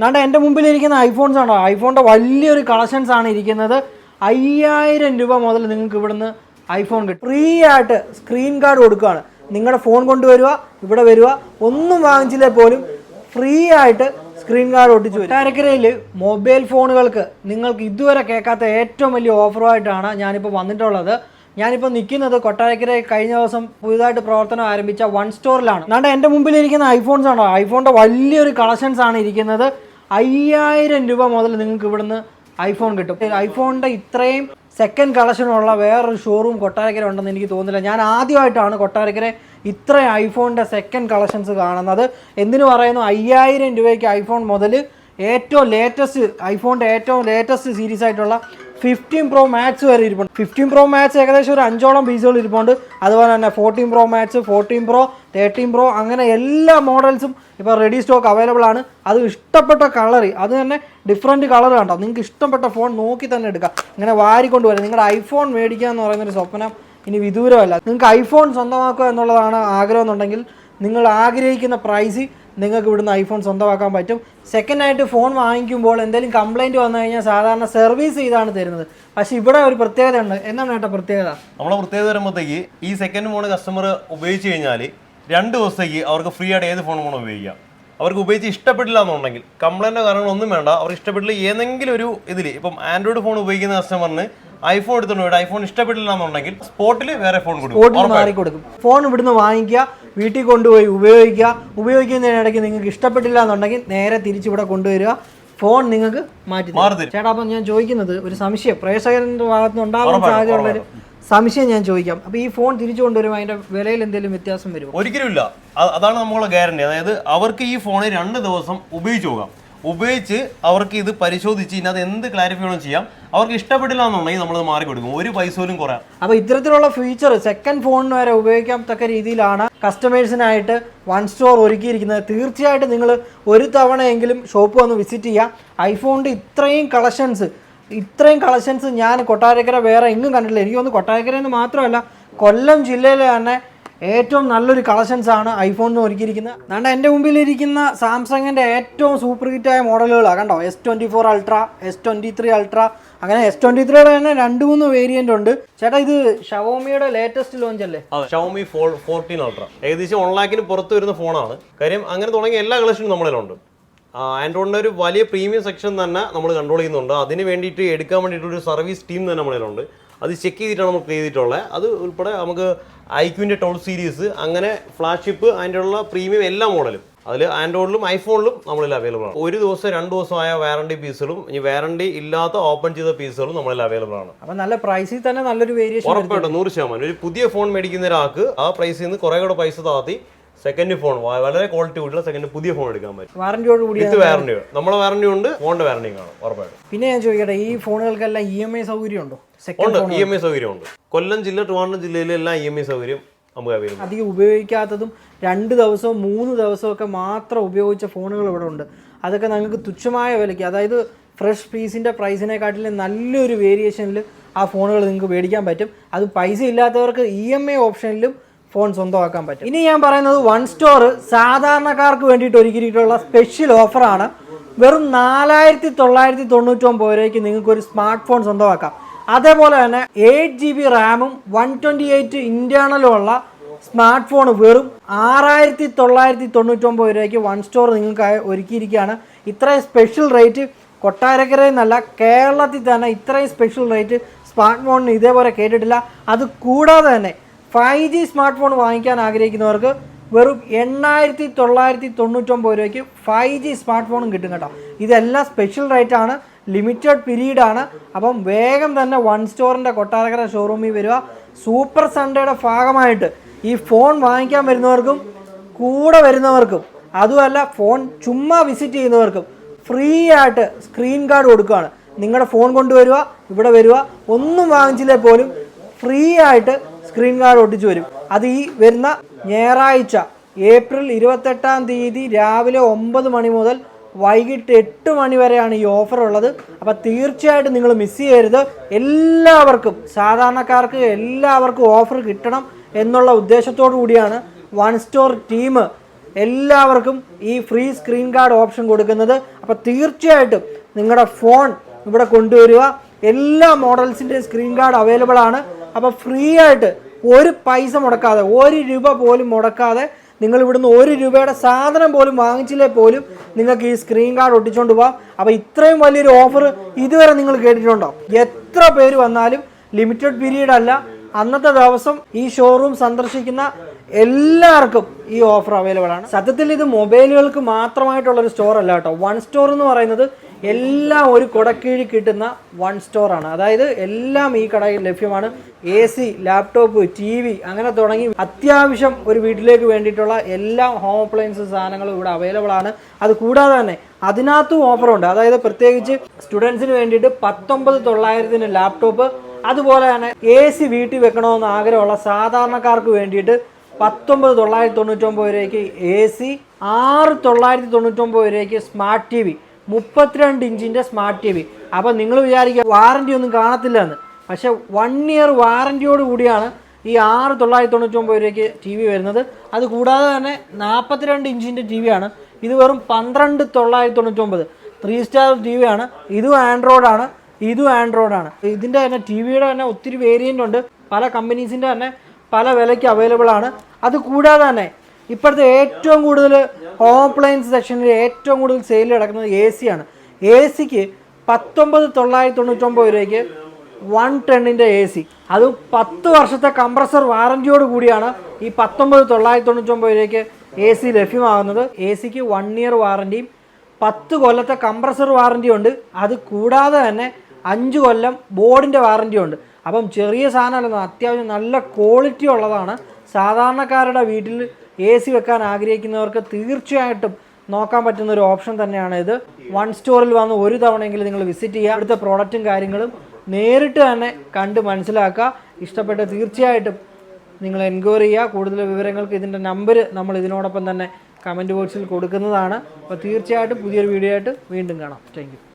എന്നാണ്ട് എന്റെ മുമ്പിലിരിക്കുന്ന ഐഫോൺസ് ആണോ? ഐഫോണിന്റെ വലിയൊരു കളക്ഷൻസ് ആണ് ഇരിക്കുന്നത്. അയ്യായിരം രൂപ മുതൽ നിങ്ങൾക്ക് ഇവിടുന്ന് ഐഫോൺ കിട്ടും. ഫ്രീ ആയിട്ട് സ്ക്രീൻ കാർഡ് കൊടുക്കുകയാണ്. നിങ്ങളുടെ ഫോൺ കൊണ്ടുവരിക ഇവിടെ വരിക ഒന്നും വാങ്ങിച്ചില്ലേ പോലും ഫ്രീ ആയിട്ട് സ്ക്രീൻ കാർഡ് ഒട്ടിച്ചു വരും. മൊബൈൽ ഫോണുകൾക്ക് നിങ്ങൾക്ക് ഇതുവരെ കേൾക്കാത്ത ഏറ്റവും വലിയ ഓഫറുമായിട്ടാണ് ഞാനിപ്പോൾ വന്നിട്ടുള്ളത്. ഞാനിപ്പോൾ നിൽക്കുന്നത് കൊട്ടാരക്കര കഴിഞ്ഞ ദിവസം പുതുതായിട്ട് പ്രവർത്തനം ആരംഭിച്ച വൺ സ്റ്റോറിലാണ് എന്നാണ്ട് എന്റെ മുമ്പിലിരിക്കുന്ന ഐഫോൺസ് ആണോ? ഐഫോണിന്റെ വലിയൊരു കളക്ഷൻസ് ആണ് ഇരിക്കുന്നത്. അയ്യായിരം രൂപ മുതൽ നിങ്ങൾക്ക് ഇവിടുന്ന് ഐഫോൺ കിട്ടും. ഐഫോണിന്റെ ഇത്രയും സെക്കൻഡ് കളക്ഷനുള്ള വേറൊരു ഷോറൂം കൊട്ടാരക്കര ഉണ്ടെന്ന് എനിക്ക് തോന്നുന്നില്ല. ഞാൻ ആദ്യമായിട്ടാണ് കൊട്ടാരക്കര ഇത്ര ഐഫോണിന്റെ സെക്കൻഡ് കളക്ഷൻസ് കാണുന്നത്. എന്തിനു പറയുന്നു? അയ്യായിരം രൂപയ്ക്ക് ഐഫോൺ മുതൽ ഏറ്റവും ലേറ്റസ്റ്റ് ഐഫോണിന്റെ ഏറ്റവും ലേറ്റസ്റ്റ് സീരീസ് ആയിട്ടുള്ള ഫിഫ്റ്റീൻ പ്രോ മാക്സ് വരെ ഇരിപ്പുണ്ട്. ഫിഫ്റ്റീൻ പ്രോ മാക്സ് ഏകദേശം ഒരു അഞ്ചോളം പീസുകൾ ഇരിപ്പുണ്ട്. അതുപോലെ തന്നെ fourteen pro max fourteen pro thirteen pro അങ്ങനെ എല്ലാ മോഡൽസും ഇപ്പോൾ റെഡി സ്റ്റോക്ക് അവൈലബിൾ ആണ്. അത് ഇഷ്ടപ്പെട്ട കളർ അത് തന്നെ ഡിഫറെന്റ് കളർ കണ്ടോ? നിങ്ങൾക്ക് ഇഷ്ടപ്പെട്ട ഫോൺ നോക്കി തന്നെ എടുക്കാം. ഇങ്ങനെ വാരിക്കൊണ്ട് വരാം നിങ്ങളുടെ ഐഫോൺ മേടിക്കുക എന്ന് പറയുന്നൊരു സ്വപ്നം ഇനി വിദൂരമല്ല. നിങ്ങൾക്ക് ഐഫോൺ സ്വന്തമാക്കുക എന്നുള്ളതാണ് ആഗ്രഹം എന്നുണ്ടെങ്കിൽ നിങ്ങൾ ആഗ്രഹിക്കുന്ന പ്രൈസ് നിങ്ങൾക്ക് ഇവിടുന്ന് ഐഫോൺ സ്വന്തമാക്കാൻ പറ്റും. സെക്കൻഡ് ആയിട്ട് ഫോൺ വാങ്ങിക്കുമ്പോൾ എന്തെങ്കിലും കംപ്ലൈന്റ് വന്നു കഴിഞ്ഞാൽ സാധാരണ സർവീസ് ചെയ്താണ് തരുന്നത്. പക്ഷേ ഇവിടെ ഒരു പ്രത്യേകത ഉണ്ട്. എന്താണ് ഏട്ടാ പ്രത്യേകത? നമ്മളെ പ്രത്യേകത വരുമ്പോഴത്തേക്ക് ഈ സെക്കൻഡ് ഫോൺ കസ്റ്റമർ ഉപയോഗിച്ച് കഴിഞ്ഞാൽ രണ്ട് ദിവസത്തേക്ക് അവർക്ക് ഫ്രീ ആയിട്ട് ഏത് ഫോൺ വേണം ഉപയോഗിക്കാം. അവർക്ക് ഉപയോഗിച്ച് ഇഷ്ടപ്പെട്ടില്ല എന്നുണ്ടെങ്കിൽ കംപ്ലൈന്റോ കാര്യങ്ങളൊന്നും വേണ്ട. അവർ ഇഷ്ടപ്പെട്ടില്ല ഏതെങ്കിലും ഒരു ഇതിൽ ഇപ്പം ആൻഡ്രോയിഡ് ഫോൺ ഉപയോഗിക്കുന്ന കസ്റ്റമറിന് ഐഫോൺ എടുത്തോണ്ട് ഐഫോൺ ഇഷ്ടപ്പെട്ടില്ല എന്നുണ്ടെങ്കിൽ സ്പോട്ടിൽ വേറെ ഫോൺ കൊടുക്കും. മാറി കൊടുക്കും ഫോൺ ഇവിടുന്ന് വാങ്ങിക്കുക വീട്ടിൽ കൊണ്ടുപോയി ഉപയോഗിക്കുക. ഉപയോഗിക്കുന്നതിനിടയ്ക്ക് നിങ്ങൾക്ക് ഇഷ്ടപ്പെട്ടില്ല എന്നുണ്ടെങ്കിൽ നേരെ തിരിച്ചിവിടെ കൊണ്ടുവരിക. ഫോൺ നിങ്ങൾക്ക് മാറ്റി ചേട്ടാ അപ്പം ഞാൻ ചോദിക്കുന്നത് ഒരു സംശയം. പ്രേക്ഷകരുടെ ഭാഗത്ത് നിന്ന് ഉണ്ടാകാൻ സാധ്യതയുള്ളൊരു സംശയം ഞാൻ ചോദിക്കാം. അപ്പോൾ ഈ ഫോൺ തിരിച്ചു കൊണ്ടുവരും അതിന്റെ വിലയിൽ എന്തെങ്കിലും വ്യത്യാസം വരും ഒരിക്കലും ഇല്ല. അതാണ് നമ്മളെ ഗ്യാരണ്ടി അതായത് അവർക്ക് ഈ ഫോൺ രണ്ട് ദിവസം ഉപയോഗിച്ച് നോക്കാം ഉപയോഗിച്ച് അവർക്ക് ഇത് പരിശോധിച്ച് അത് എന്ത് ക്ലാരിഫൈ വേണം ചെയ്യാം. അവർക്ക് ഇഷ്ടപ്പെട്ടില്ല എന്നുണ്ടെങ്കിൽ നമ്മൾ മാറി കൊടുക്കും. ഒരു പൈസ പോലും കുറയാം. അപ്പോൾ ഇത്തരത്തിലുള്ള ഫീച്ചർ സെക്കൻഡ് ഫോണിന് വരെ ഉപയോഗിക്കാൻ തക്ക രീതിയിലാണ് കസ്റ്റമേഴ്സിനായിട്ട് വൺ സ്റ്റോർ ഒരുക്കിയിരിക്കുന്നത്. തീർച്ചയായിട്ടും നിങ്ങൾ ഒരു തവണയെങ്കിലും ഷോപ്പ് വന്ന് വിസിറ്റ് ചെയ്യുക ഐഫോണിന്റെ ഇത്രയും കളക്ഷൻസ് ഇത്രയും കളക്ഷൻസ് ഞാൻ കൊട്ടാരക്കര വേറെ എങ്ങും കണ്ടിട്ടില്ല. എനിക്ക് തോന്നുന്നു കൊട്ടാരക്കരയിൽ മാത്രമല്ല കൊല്ലം ജില്ലയിലെ തന്നെ ഏറ്റവും നല്ലൊരു കളക്ഷൻസ് ആണ് ഐഫോണിന് ഒരുക്കിയിരിക്കുന്നത്. അതുകൊണ്ട് എന്റെ മുമ്പിലിരിക്കുന്ന സാംസങ്ങിന്റെ ഏറ്റവും സൂപ്പർ ഹിറ്റായ മോഡലുകളാണ് കണ്ടോ? S twenty four ultra S twenty three ultra അങ്ങനെ എസ് ട്വന്റി ത്രീയുടെ തന്നെ രണ്ട് മൂന്ന് വേരിയന്റ് ഉണ്ട്. ചേട്ടാ ഇത് ഷവോമിയുടെ ലേറ്റസ്റ്റ് ലോഞ്ച് അല്ലേ? ഷവോമി ഫോർ ഫോർട്ടീൻ അൾട്ര ഏകദേശം വൺ ലാഖിന് പുറത്ത് വരുന്ന ഫോണാണ് കാര്യം അങ്ങനെ തുടങ്ങിയ എല്ലാ കളക്ഷനും നമ്മളിലുണ്ട്. ആൻഡ്രോയിഡിന്റെ ഒരു വലിയ പ്രീമിയം സെക്ഷൻ തന്നെ നമ്മൾ കൺട്രോൾ ചെയ്യുന്നുണ്ട്. അതിന് വേണ്ടിയിട്ട് എടുക്കാൻ വേണ്ടിയിട്ടുള്ള ഒരു സർവീസ് ടീം തന്നെ നമ്മളിലുണ്ട്. അത് ചെക്ക് ചെയ്തിട്ടാണ് നമുക്ക് ചെയ്തിട്ടുള്ളത് അത് ഉൾപ്പെടെ നമുക്ക് ഐക്യുവിന്റെ ടോൾ സീരീസ് അങ്ങനെ ഫ്ലാഗ്ഷിപ്പ് അതിന്റെ ഉള്ള പ്രീമിയം എല്ലാ മോഡലും അതിൽ ആൻഡ്രോയിഡിലും ഐഫോണിലും നമ്മളിൽ അവൈലബിൾ ആണ്. ഒരു ദിവസം രണ്ട് ദിവസമായ വാറണ്ടി പീസുകളും ഇനി വാറണ്ടി ഇല്ലാത്ത ഓപ്പൺ ചെയ്ത പീസുകളും നമ്മളിൽ അവൈലബിൾ ആണ്. അപ്പം നല്ല പ്രൈസിൽ തന്നെ നല്ലൊരു വേരിയേഷൻ ഉറപ്പായിട്ടും നൂറ് ശതമാനം. ഒരു പുതിയ ഫോൺ മേടിക്കുന്ന ഒരാൾക്ക് ആ പ്രൈസിൽ നിന്ന് കുറെ കൂടെ പൈസ താത്തി സെക്കൻഡ് ഫോൺ വളരെ ക്വാളിറ്റി കൂടിയുള്ള സെക്കൻഡ് പുതിയ ഫോൺ എടുക്കാൻ പറ്റും. വാറന്റിയോട് കൂടി ഇത് വാറണ്ടി നമ്മളെ വാറണ്ടി ഉണ്ട് ഫോണിന്റെ വാറന്റി കാണും ഉറപ്പായിട്ടും. പിന്നെ ഞാൻ ചോദിക്കട്ടെ ഈ ഫോണുകൾക്കെല്ലാം ഇ എം ഐ സൗകര്യം ഉണ്ടോ സെക്കൻഡ് ഉണ്ട് ഇ എം ഐ സൗകര്യം ഉണ്ട് കൊല്ലം ജില്ല ട്രിവാൻഡ്രം ജില്ലയിലെ എല്ലാ ഇ എം ഐ സൗകര്യം നമുക്ക് അവൈലബിൾ അധികം ഉപയോഗിക്കാത്തതും രണ്ട് ദിവസവും മൂന്ന് ദിവസവും ഒക്കെ മാത്രം ഉപയോഗിച്ച ഫോണുകൾ ഇവിടെ ഉണ്ട്. അതൊക്കെ നിങ്ങൾക്ക് തുച്ഛമായ വിലയ്ക്ക്. അതായത് ഫ്രഷ് പീസിന്റെ പ്രൈസിനെക്കാട്ടിലും നല്ലൊരു വേരിയേഷനിൽ ആ ഫോണുകൾ നിങ്ങൾക്ക് മേടിക്കാൻ പറ്റും. അത് പൈസ ഇല്ലാത്തവർക്ക് ഇ എം ഐ ഓപ്ഷനിലും ഫോൺ സ്വന്തമാക്കാൻ പറ്റും. ഇനി ഞാൻ പറയുന്നത് വൺ സ്റ്റോർ സാധാരണക്കാർക്ക് വേണ്ടിയിട്ട് ഒരുക്കിയിട്ടുള്ള സ്പെഷ്യൽ ഓഫറാണ് വെറും നാലായിരത്തി തൊള്ളായിരത്തി തൊണ്ണൂറ്റൊമ്പത് രൂപയ്ക്ക് നിങ്ങൾക്ക് ഒരു സ്മാർട്ട് ഫോൺ സ്വന്തമാക്കാം. അതേപോലെ തന്നെ എയ്റ്റ് ജി ബി റാമും വൺ ട്വന്റി എയ്റ്റ് ഇന്റേർണലും ഉള്ള സ്മാർട്ട് ഫോൺ വെറും ആറായിരത്തി തൊള്ളായിരത്തി തൊണ്ണൂറ്റൊമ്പത് രൂപയ്ക്ക് വൺ സ്റ്റോർ നിങ്ങൾക്ക് ഒരുക്കിയിരിക്കുകയാണ്. ഇത്രയും സ്പെഷ്യൽ റേറ്റ് കൊട്ടാരക്കരയിൽ കേരളത്തിൽ തന്നെ ഇത്രയും സ്പെഷ്യൽ റേറ്റ് സ്മാർട്ട് ഫോണിന് ഇതേപോലെ കേട്ടിട്ടില്ല. അത് കൂടാതെ തന്നെ ഫൈവ് ജി സ്മാർട്ട് ഫോൺ വാങ്ങിക്കാൻ ആഗ്രഹിക്കുന്നവർക്ക് വെറും എണ്ണായിരത്തി തൊള്ളായിരത്തി തൊണ്ണൂറ്റൊമ്പത് രൂപയ്ക്ക് ഫൈവ് ജി സ്മാർട്ട് ഫോണും കിട്ടും കേട്ടോ. ഇതെല്ലാം സ്പെഷ്യൽ റേറ്റ് ആണ് ലിമിറ്റഡ് പീരീഡ് ആണ്. അപ്പം വേഗം തന്നെ വൺ സ്റ്റോറിന്റെ കൊട്ടാരക്കര ഷോറൂമിൽ വരിക. സൂപ്പർ സൺഡേയുടെ ഭാഗമായിട്ട് ഈ ഫോൺ വാങ്ങിക്കാൻ വരുന്നവർക്കും കൂടെ വരുന്നവർക്കും അതുമല്ല ഫോൺ ചുമ്മാ വിസിറ്റ് ചെയ്യുന്നവർക്കും ഫ്രീ ആയിട്ട് സ്ക്രീൻ കാർഡ് കൊടുക്കുകയാണ്. നിങ്ങളുടെ ഫോൺ കൊണ്ടുവരിക ഇവിടെ വരിക ഒന്നും വാങ്ങിച്ചില്ലേ പോലും ഫ്രീ ആയിട്ട് സ്ക്രീൻ ഗാർഡ് ഒട്ടിച്ചു വരും. അത് ഈ വരുന്ന ഞായറാഴ്ച ഏപ്രിൽ ഇരുപത്തെട്ടാം തീയതി രാവിലെ ഒമ്പത് മണി മുതൽ വൈകിട്ട് എട്ട് മണി വരെയാണ് ഈ ഓഫർ ഉള്ളത്. അപ്പോൾ തീർച്ചയായിട്ടും നിങ്ങൾ മിസ് ചെയ്യരുത്. എല്ലാവർക്കും സാധാരണക്കാർക്ക് എല്ലാവർക്കും ഓഫർ കിട്ടണം എന്നുള്ള ഉദ്ദേശത്തോടു കൂടിയാണ് വൺ സ്റ്റോർ ടീം എല്ലാവർക്കും ഈ ഫ്രീ സ്ക്രീൻ ഗാർഡ് ഓപ്ഷൻ കൊടുക്കുന്നത്. അപ്പോൾ തീർച്ചയായിട്ടും നിങ്ങളുടെ ഫോൺ ഇവിടെ കൊണ്ടുവരിക. എല്ലാ മോഡൽസിന്റെയും സ്ക്രീൻ ഗാർഡ് അവൈലബിൾ ആണ്. അപ്പോൾ ഫ്രീ ആയിട്ട് ഒരു പൈസ മുടക്കാതെ ഒരു രൂപ പോലും മുടക്കാതെ നിങ്ങൾ ഇവിടുന്ന് ഒരു രൂപയുടെ സാധനം പോലും വാങ്ങിച്ചില്ലേ പോലും നിങ്ങൾക്ക് ഈ സ്ക്രീൻ കാർഡ് ഒട്ടിച്ചുകൊണ്ട് പോവാം. അപ്പോൾ ഇത്രയും വലിയൊരു ഓഫർ ഇതുവരെ നിങ്ങൾ കേട്ടിട്ടുണ്ടോ? എത്ര പേര് വന്നാലും ലിമിറ്റഡ് പീരീഡ് അല്ല. അന്നത്തെ ദിവസം ഈ ഷോറൂം സന്ദർശിക്കുന്ന എല്ലാവർക്കും ഈ ഓഫർ അവൈലബിൾ ആണ്. സത്യത്തിൽ ഇത് മൊബൈലുകൾക്ക് മാത്രമായിട്ടുള്ള ഒരു സ്റ്റോർ അല്ല കേട്ടോ. വൺ സ്റ്റോർ എന്ന് പറയുന്നത് എല്ലാം ഒരു കുടക്കീഴിൽ കിട്ടുന്ന വൺ സ്റ്റോറാണ് അതായത് എല്ലാം ഈ കടയിൽ ലഭ്യമാണ്. A C laptop T V അങ്ങനെ തുടങ്ങി അത്യാവശ്യം ഒരു വീട്ടിലേക്ക് വേണ്ടിയിട്ടുള്ള എല്ലാ ഹോം അപ്ലയൻസ് സാധനങ്ങളും ഇവിടെ അവൈലബിൾ ആണ്. അത് കൂടാതെ തന്നെ അതിനകത്തും ഓഫറുണ്ട് അതായത് പ്രത്യേകിച്ച് സ്റ്റുഡൻസിന് വേണ്ടിയിട്ട് പത്തൊമ്പത് തൊള്ളായിരത്തിന് ലാപ്ടോപ്പ് അതുപോലെ തന്നെ എ സി വീട്ടിൽ വെക്കണമെന്ന് ആഗ്രഹമുള്ള സാധാരണക്കാർക്ക് വേണ്ടിയിട്ട് പത്തൊമ്പത് തൊള്ളായിരത്തി തൊണ്ണൂറ്റൊമ്പത് രൂപയ്ക്ക് എ സി ആറ് തൊള്ളായിരത്തി തൊണ്ണൂറ്റൊമ്പത് രൂപയ്ക്ക് സ്മാർട്ട് ടി വി മുപ്പത്തിരണ്ട് ഇഞ്ചിന്റെ സ്മാർട്ട് ടി വി. അപ്പോൾ നിങ്ങൾ വിചാരിക്കുക വാറന്റി ഒന്നും കാണത്തില്ല എന്ന് പക്ഷേ വൺ ഇയർ വാറന്റിയോട് കൂടിയാണ് ഈ ആറ് തൊള്ളായിരത്തി തൊണ്ണൂറ്റൊമ്പത് രൂപയ്ക്ക് ടി വി വരുന്നത്. അത് കൂടാതെ തന്നെ നാൽപ്പത്തിരണ്ട് ഇഞ്ചിന്റെ ടി വിയാണ് ഇത് വെറും പന്ത്രണ്ട് തൊള്ളായിരത്തി തൊണ്ണൂറ്റൊമ്പത് ത്രീ സ്റ്റാർ ടി വി ആണ്. ഇതും ആൻഡ്രോയിഡാണ് ഇതും ആൻഡ്രോയിഡാണ് ഇതിന്റെ തന്നെ ടി വിയുടെ തന്നെ ഒത്തിരി വേരിയന്റ് ഉണ്ട്. പല കമ്പനീസിന്റെ തന്നെ പല വിലയ്ക്ക് അവൈലബിൾ ആണ്. അത് കൂടാതെ തന്നെ ഇപ്പോഴത്തെ ഏറ്റവും കൂടുതൽ ഹോം അപ്ലയൻസ് സെക്ഷനിൽ ഏറ്റവും കൂടുതൽ സെയിൽ കിടക്കുന്നത് എ സി ആണ്. എ സിക്ക് പത്തൊമ്പത് തൊള്ളായിരത്തി തൊണ്ണൂറ്റൊമ്പത് രൂപയ്ക്ക് വൺ ടെണ്ണിന്റെ എ സി അത് പത്ത് വർഷത്തെ കംപ്രസർ വാറന്റിയോട് കൂടിയാണ് ഈ പത്തൊമ്പത് തൊള്ളായിരത്തി തൊണ്ണൂറ്റൊമ്പത് രൂപയ്ക്ക് എ സി ലഭ്യമാകുന്നത്. എ സിക്ക് വൺ ഇയർ വാറന്റിയും പത്ത് കൊല്ലത്തെ കംപ്രസർ വാറന്റി ഉണ്ട്. അത് കൂടാതെ തന്നെ അഞ്ച് കൊല്ലം ബോർഡിന്റെ വാറന്റി ഉണ്ട്. അപ്പം ചെറിയ സാധനമല്ല അത്യാവശ്യം നല്ല ക്വാളിറ്റി ഉള്ളതാണ്. സാധാരണക്കാരുടെ വീട്ടിൽ എ സി വെക്കാൻ ആഗ്രഹിക്കുന്നവർക്ക് തീർച്ചയായിട്ടും നോക്കാൻ പറ്റുന്ന ഒരു ഓപ്ഷൻ തന്നെയാണ് ഇത്. വൺ സ്റ്റോറിൽ വന്ന് ഒരു തവണയെങ്കിലും നിങ്ങൾ വിസിറ്റ് ചെയ്യുക. അടുത്ത പ്രോഡക്റ്റും കാര്യങ്ങളും നേരിട്ട് തന്നെ കണ്ട് മനസ്സിലാക്കുക. ഇഷ്ടപ്പെട്ട തീർച്ചയായിട്ടും നിങ്ങൾ എൻക്വയറി ചെയ്യുക. കൂടുതൽ വിവരങ്ങൾക്ക് ഇതിന്റെ നമ്പർ നമ്മൾ ഇതിനോടൊപ്പം തന്നെ കമന്റ് ബോക്സിൽ കൊടുക്കുന്നതാണ്. അപ്പോൾ തീർച്ചയായിട്ടും പുതിയൊരു വീഡിയോ ആയിട്ട് വീണ്ടും കാണാം. താങ്ക്